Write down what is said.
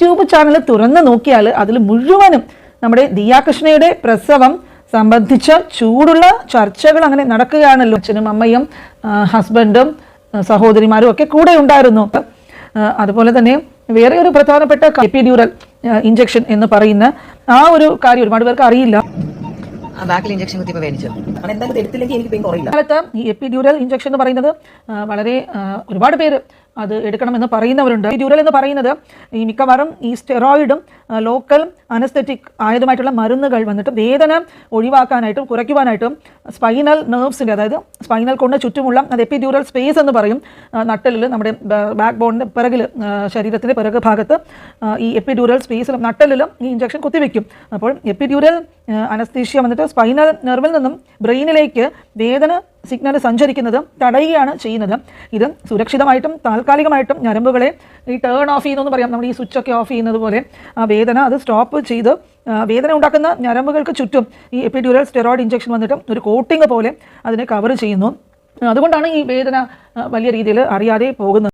YouTube channel തുറന്ന് നോക്കിയാൽ അതിൽ മുഴുവനും നമ്മുടെ ദിയാകൃഷ്ണയുടെ പ്രസവം സംബന്ധിച്ച ചൂടുള്ള ചർച്ചകൾ അങ്ങനെ നടക്കുകയാണല്ലോ. അച്ഛനും അമ്മയും ഹസ്ബൻഡും സഹോദരിമാരും ഒക്കെ കൂടെ ഉണ്ടായിരുന്നു. അതുപോലെ തന്നെ വേറെ ഒരു പ്രധാനപ്പെട്ട എപ്പിഡ്യൂറൽ ഇഞ്ചക്ഷൻ എന്ന് പറയുന്ന ആ ഒരു കാര്യം ഒരുപാട് പേർക്ക് അറിയില്ല. ബാക്കിൽ ഇഞ്ചക്ഷൻ കുത്തിയപ്പോൾ വേദിച്ചു കാലത്ത് ഈ എപ്പിഡ്യൂറൽ ഇഞ്ചക്ഷൻ എന്ന് പറയുന്നത് വളരെ ഒരുപാട് പേര് അത് എടുക്കണമെന്ന് പറയുന്നവരുണ്ട്. ഡ്യൂറൽ എന്ന് പറയുന്നത് ഈ മിക്കവാറും ഈ സ്റ്റെറോയിഡും ലോക്കൽ അനസ്തെറ്റിക് ആയതുമായിട്ടുള്ള മരുന്നുകൾ വന്നിട്ട് വേദന ഒഴിവാക്കാനായിട്ടും കുറയ്ക്കുവാനായിട്ടും സ്പൈനൽ നെർവ്സിന്റെ അതായത് സ്പൈനൽ കൊണ്ട് ചുറ്റുമുള്ള അത് എപ്പിഡ്യൂറൽ സ്പേസ് എന്ന് പറയും നട്ടലിൽ നമ്മുടെ ബാക്ക് ബോണിന്റെ പിറകിൽ ശരീരത്തിന്റെ പിറക് ഭാഗത്ത് ഈ എപ്പിഡ്യൂറൽ സ്പേസിൽ നട്ടലിലും ഈ ഇഞ്ചക്ഷൻ കുത്തിവെക്കും. അപ്പോൾ എപ്പിഡ്യൂറൽ അനസ്തീഷ്യ വന്നിട്ട് സ്പൈനൽ നെർവിൽ നിന്നും ബ്രെയിനിലേക്ക് വേദന സിഗ്നൽ സഞ്ചരിക്കുന്നത് തടയുകയാണ് ചെയ്യുന്നത്. ഇത് സുരക്ഷിതമായിട്ടും താൽക്കാലികമായിട്ടും ഞരമ്പുകളെ ഈ ടേൺ ഓഫ് ചെയ്യുന്നു പറയാം. നമ്മൾ ഈ സ്വിച്ച് ഒക്കെ ഓഫ് ചെയ്യുന്നത് പോലെ ആ വേദന അത് സ്റ്റോപ്പ് ചെയ്ത് വേദന ഉണ്ടാക്കുന്ന ഞരമ്പുകൾക്ക് ചുറ്റും ഈ എപ്പിഡ്യൂറൽ സ്റ്റെറോയിഡ് ഇഞ്ചക്ഷൻ വന്നിട്ട് ഒരു കോട്ടിംഗ് പോലെ അതിനെ കവർ ചെയ്യുന്നു. അതുകൊണ്ടാണ് ഈ വേദന വലിയ രീതിയിൽ അറിയാതെ പോകുന്നത്.